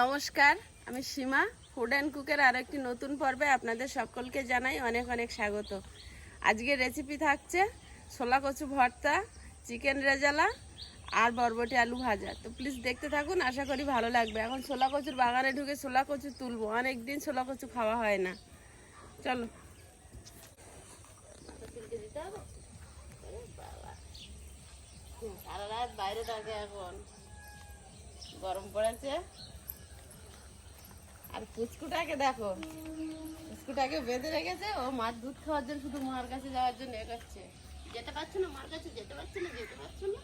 নমস্কার, আমি সীমা food and কুকের আরও একটি নতুন পর্বে আপনাদের সকলকে জানাই অনেক অনেক স্বাগত। আজকের রেসিপি থাকছে ছোলা কচু ভর্তা চিকেন রেজালা আর বরবটি আলু ভাজা। তো প্লিজ দেখতে থাকুন, আশা করি ভালো লাগবে। এখন ছোলা কচুর বাগানে ঢুকে ছোলা কচু তুলবো। অনেক দিন ছোলা কচু খাওয়া হয় না। চলো। সারা রাত বাইরে থাকে এখন। গরম পড়েছে। আর পুচকুটাকে দেখো। পুচকুটাকে বেঁধে রেখেছে। ও মার দুধ খাওয়ার জন্য শুধু মার কাছে যাওয়ার জন্য এ করছে যেতে পারছ না মার কাছে? যেতে পারছ না? যেতে পারছ না?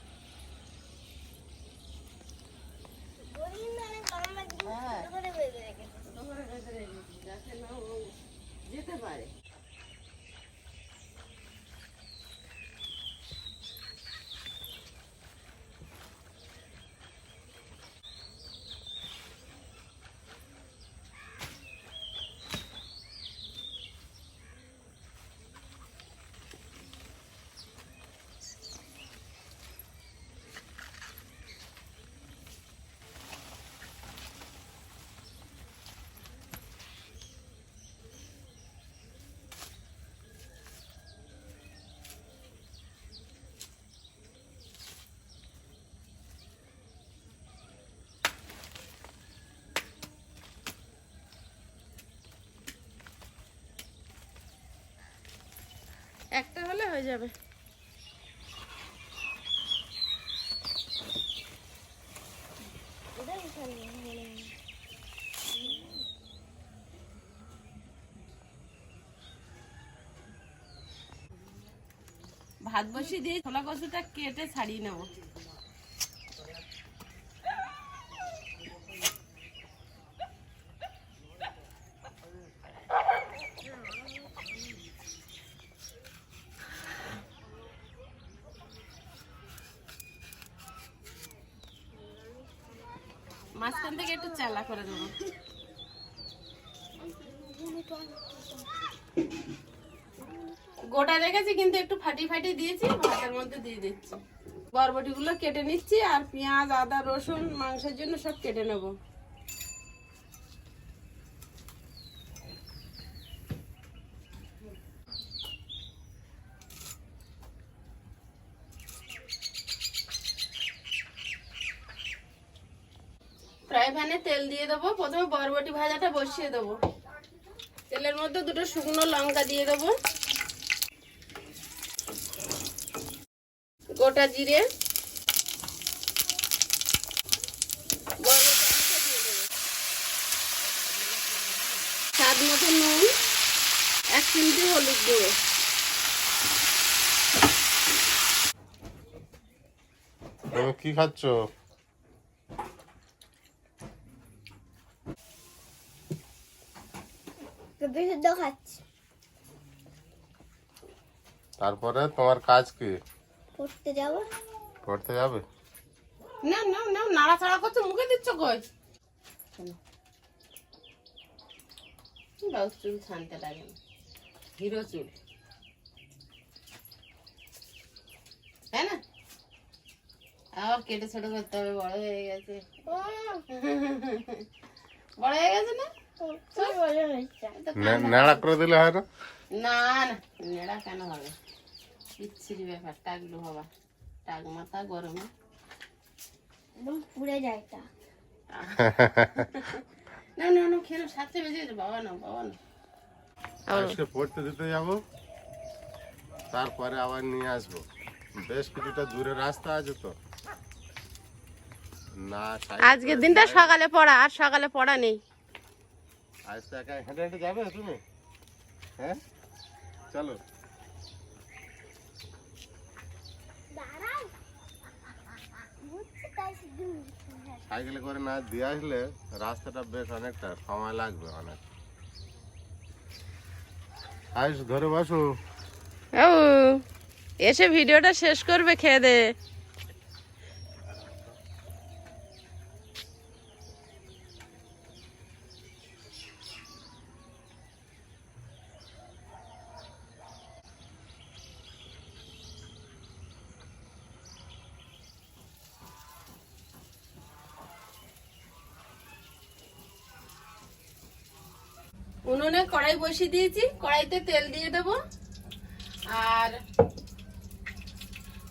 একটা হলে হয়ে যাবে। ভাত বসিয়ে দিয়ে ছোলা কচুটা কেটে ছাড়িয়ে নেব। মাঝখান থেকে একটু চালা করে দেবো। গোটা রেখেছি, কিন্তু একটু ফাটি ফাটি দিয়েছি, ভাতের মধ্যে দিয়ে দিচ্ছি। বরবটিগুলো কেটে নিচ্ছি আর পেঁয়াজ, আদা, রসুন, মাংসের জন্য সব কেটে নেব। ফ্রাই প্যানে তেল দিয়ে দেবো। প্রথমে বরবটি ভাজাটা বসিয়ে দেবো। তেলের মধ্যে দুটো শুকনো লঙ্কা দিয়ে দেবো। গোটা জিরে। স্বাদ মতো নুন, এক চিমটি হলুদ গুঁড়ো। কি খাচ্ছ? খাচ্ছি। তারপরে তোমার কাজ কি? পড়তে যাব। পড়তে যাবে? না না না নাড়াচাড়া করছ মুখে দিচ্ছ কই? ব্লাউজ চুল ছানতে লাগে না। হিরো চুল। তাই না? আবার কেটে ছোট করতে হবে বড় হয়ে গেছে। বড় হয়ে গেছে না? তো নেড়া করে দিলে হয় না না না নেড়া কেন হবে বিচ্ছিরি ব্যাপার টাকলু হবা টাক মাথা গরমে একদম পুড়ে যায় এটা না না না খেলো সাথে বেজে বাবা না বাবা না আজকে পড়তে দিতে যাব তারপরে আবার নিয়ে আসব বেশ কিছুটা দূরে রাস্তা আছে তো না আজকের দিনটা সকালে পড়া আর সকালে পড়া নেই আজ তো একা হেঁটে হেঁটে যাবে তুমি? হ্যাঁ? চলো। সাইকেলে করে না দিয়ে আসলে রাস্তাটা বেশ অনেকটা সময় লাগবে অনেক। আইস ধরে বসো। এসে ভিডিওটা শেষ করবে খেয়ে দে। উনুনে কড়াই বসিয়ে দিয়েছি। কড়াইতে তেল দিয়ে দেব। আর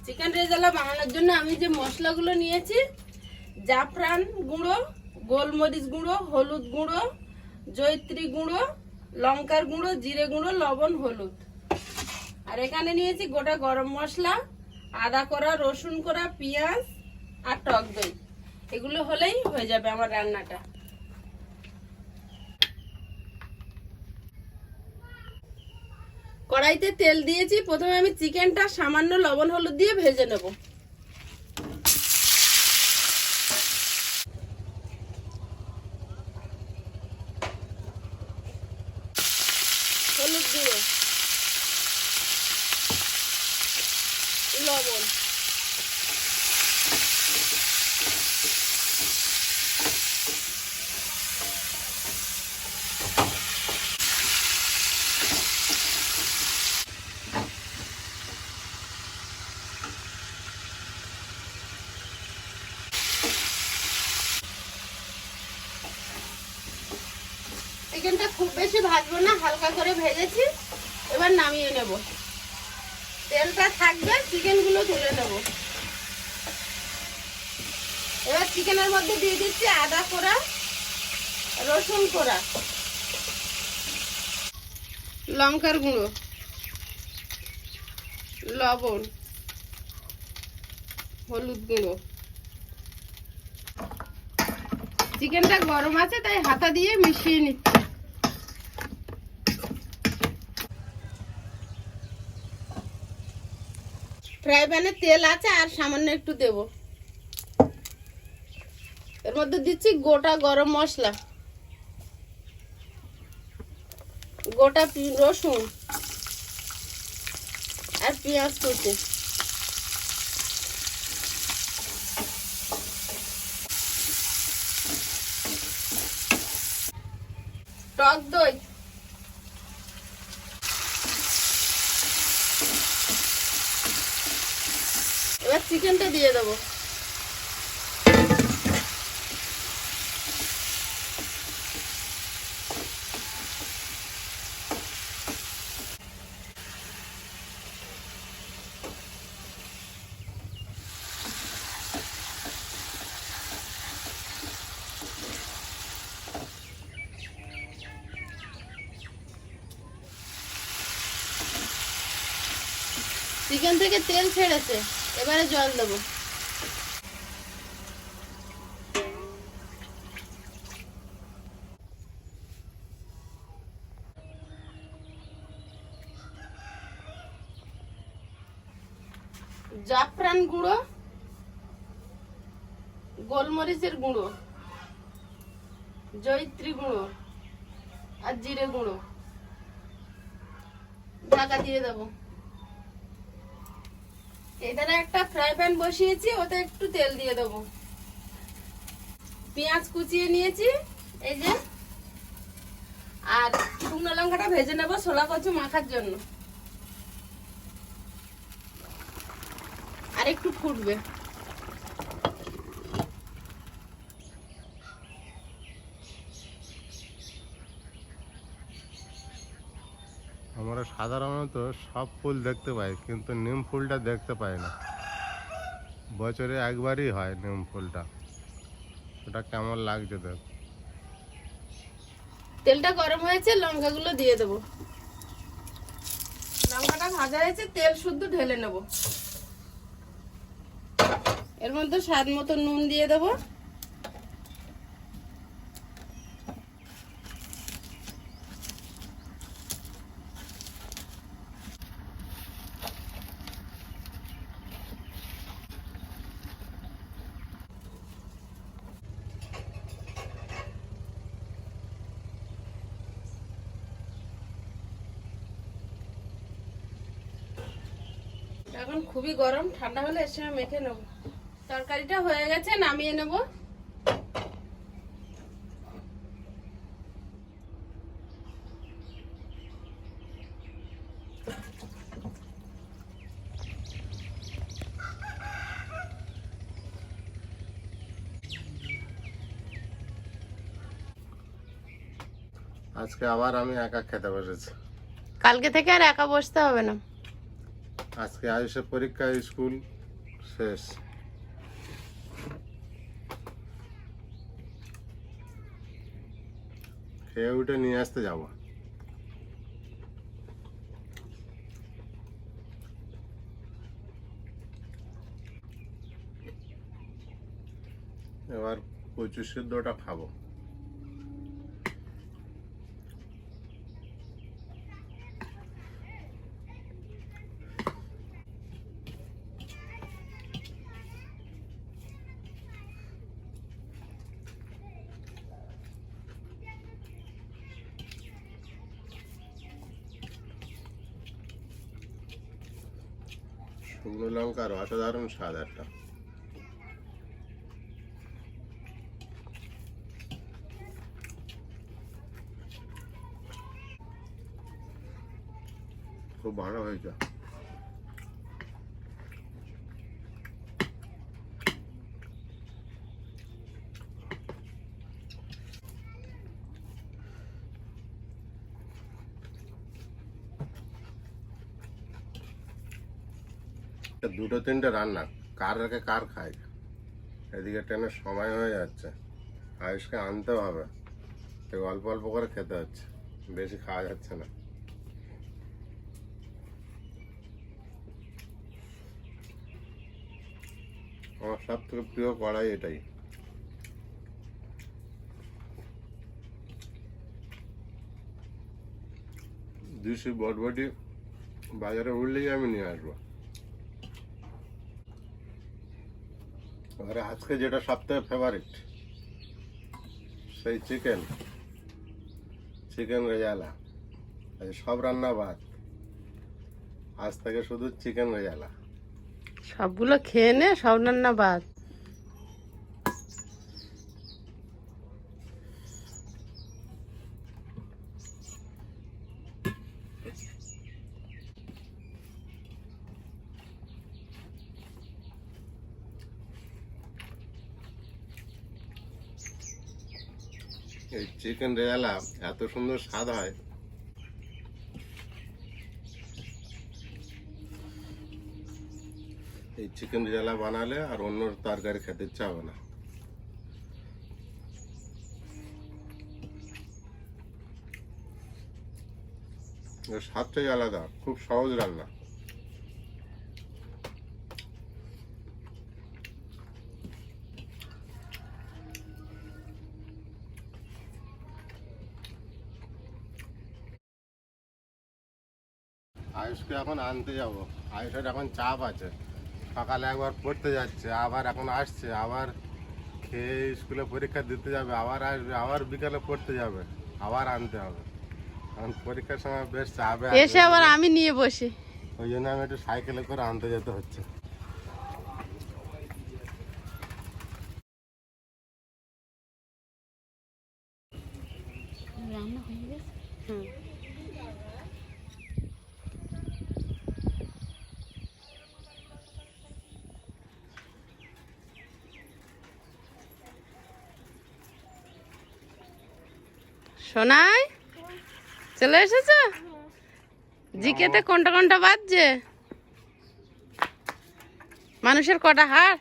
চিকেন রেজালা বানানোর জন্য আমি যে মশলাগুলো নিয়েছি, জাফরান গুঁড়ো, গোলমরিচ গুঁড়ো, হলুদ গুঁড়ো জৈত্রী গুঁড়ো, লঙ্কার গুঁড়ো, জিরে গুঁড়ো, লবণ, হলুদ। আর এখানে নিয়েছি গোটা গরম মশলা, আদা করা, রসুন করা, পেঁয়াজ আর টক দই। এগুলো হলেই হয়ে যাবে আমার রান্নাটা। কড়াইতে তেল দিয়েছি। প্রথমে আমি চিকেনটা সামান্য লবণ হলুদ দিয়ে ভেজে নেব। হলুদ গুঁড়ো লবণ চিকেনটা খুব বেশি ভাজবো না, হালকা করে ভেজেছি। এবার নামিয়ে নেব। তেলটা থাকবে, চিকেনগুলো তুলে নেব। এবার চিকেনের মধ্যে দিয়ে দিচ্ছি আদা কোড়া, রসুন কোড়া, লঙ্কার গুঁড়ো, লবণ, হলুদ গুঁড়ো। চিকেনটা গরম আছে, তাই হাতা দিয়ে মিশিয়ে নিচ্ছি। ফ্রাই প্যানে তেল আছে আর সামান্য একটু দেব। এর মধ্যে দিচ্ছি গোটা গরম মশলা। গোটা রসুন আর পেঁয়াজ কুচি। টক দই। চিকেনটা দিয়ে দেবো। চিকেন থেকে তেল ছেড়েছে। এবারে জল দেবো। জাফরান গুঁড়ো, গোলমরিচের গুঁড়ো, জয়িত্রী গুঁড়ো আর জিরে গুঁড়ো। ঢাকা দিয়ে দেবো। এখানে একটা ফ্রাই প্যান বসিয়েছি, ওতে একটু তেল দিয়ে দেবো। পেঁয়াজ কুচিয়ে নিয়েছি, এই যে। আর শুকনো লঙ্কাটা ভেজে নেব ছোলা কচু মাখার জন্য। আর একটু ফুটবে আমরা সাধারণত সব ফুল দেখতে পাই কিন্তু নিম ফুলটা দেখতে পাই না। বছরে একবারই হয় নিম ফুলটা। ওটা কেমন লাগছে দেখ। তেলটা গরম হয়েছে, লঙ্কাগুলো দিয়ে দেবো। লঙ্কাটা ভাজা হয়েছে, তেল শুদ্ধ ঢেলে নেব। এর মধ্যে স্বাদ মতো নুন দিয়ে দেবো। এখন খুবই গরম ঠান্ডা হলে এর সময় মেখে নেব। তরকারিটা হয়ে গেছে নামিয়ে নেব। আজকে আবার আমি একা খেতে বসেছি। কালকে থেকে আর একা বসতে হবে না। আজকে আয়ুষের পরীক্ষা স্কুল শেষ। খেয়ে উঠে নিয়ে আসতে যাব। এবার কচু সিদ্ধটা খাব। শুকনো লঙ্কার অসাধারণ স্বাদ একটা। খুব ভালো হয়েছে। দুটো তিনটে রান্না, কার রেখে কার খায়। এদিকে ট্রেনের সময় হয়ে যাচ্ছে, আয়ুষকে আনতে হবে। তো অল্প অল্প করে খেতে হচ্ছে, বেশি খাওয়া যাচ্ছে না। আমার সব থেকে প্রিয় কড়াই এটাই। দুশো বটবটি বাজারে উঠলেই আমি নিয়ে আসব। এবারে আজকে যেটা সবথেকে ফেভারিট সেই চিকেন চিকেন রেজালা সব রান্না ভাত আজ থেকে শুধু চিকেন রেজালা সবগুলো খেয়ে নে, সব রান্না বাদ এই চিকেন রেজালা এত সুন্দর স্বাদ হয়। এই চিকেন রেজালা বানালে আর অন্য তরকারি খেতে ইচ্ছা হবে না। স্বাদটাই আলাদা, খুব সহজ রান্না। আয়ুষকে এখন আনতে যাব। আয়ুষের এখন চাপ আছে। সকালে একবার পড়তে যাচ্ছে আবার এখন আসছে আবার খেয়ে স্কুলে পরীক্ষা দিতে যাবে আবার আসবে আবার বিকালে পড়তে যাবে আবার আনতে হবে। এখন পরীক্ষার সময় বেশ চাপে আছে। এসে আবার আমি নিয়ে বসি। ওই জন্য আমি একটু সাইকেলে করে আনতে যেতে হচ্ছে। রান্না হয়ে গেছে? হুম। সোনাই চলে এসেছ? জিকেতে কোনটা কোনটা বাজছে? মানুষের কটা হাড়?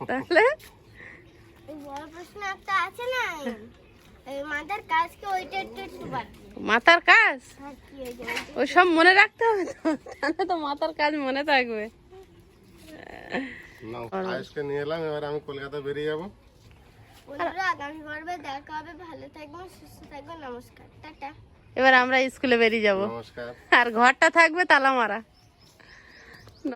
তাহলে? এই বড় প্রশ্ন একটা আছে না? এই মাথার কাজ ওই সব মনে রাখতে হবে তো তাহলে তো মাথার কাজ মনে থাকবে। আয়ুষকে নিয়ে এলাম এবার আমি কলকাতা বেরিয়ে যাব। বন্ধুরা আগামী পর্বে দেখা হবে ভালো থাকবেন সুস্থ থাকবেন নমস্কার টাটা। এবার আমরা স্কুলে বেরিয়ে যাব। নমস্কার। আর ঘরটা থাকবে তালা মারা